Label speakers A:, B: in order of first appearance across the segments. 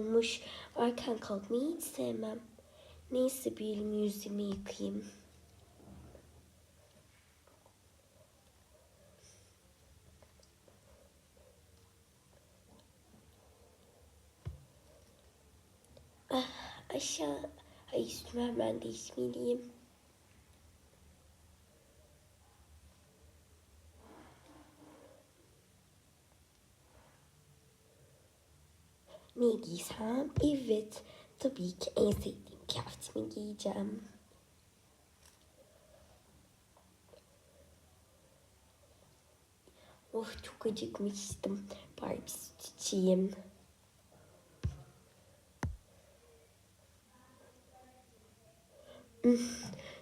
A: olmuş. Erken kalkmayı hiç sevmem. Neyse bir elimi yüzümü yıkayayım. Ah, aşağı. Ay üstümü hemen değişmeliyim. Ne giysem? Evet. Tabii ki en sevdiğim kıyafetimi giyeceğim. Of çok acıkmıştım. Bari bir süt içeyim.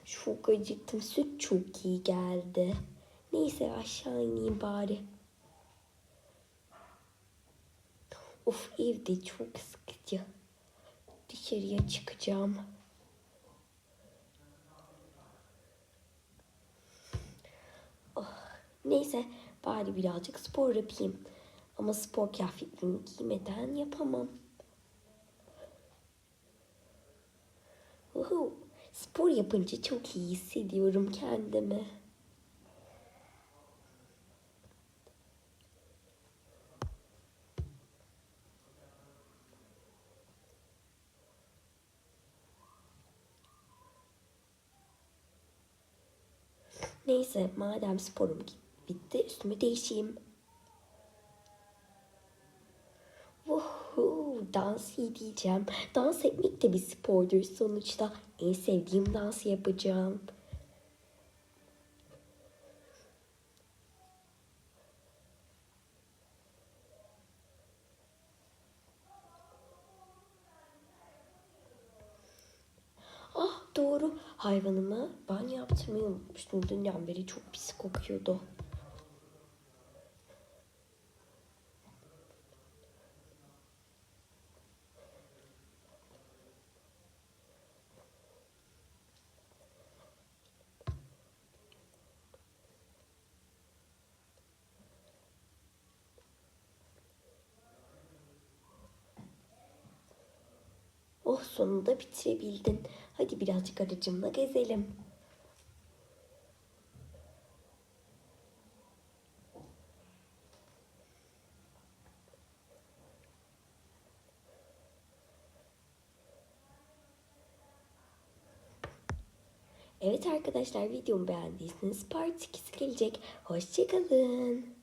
A: Çok acıktım. Süt çok iyi geldi. Neyse aşağı ineyim bari. Of evde çok sıkıcı. Dışarıya çıkacağım. Oh, neyse bari birazcık spor yapayım. Ama spor kıyafetlerimi giymeden yapamam. Uhu, spor yapınca çok iyi hissediyorum kendimi. Neyse madem sporum bitti üstümü değişeyim. Vuhu, dans edeceğim. Dans etmek de bir spordur sonuçta. En sevdiğim dansı yapacağım. Ah doğru hayvanımı ben yaptırmayı unutmuştum. Dünden beri çok pis kokuyordu. Oh sonunda bitirebildin. Hadi birazcık aracımla gezelim. Evet arkadaşlar videomu beğendiyseniz part 2'si gelecek. Hoşçakalın.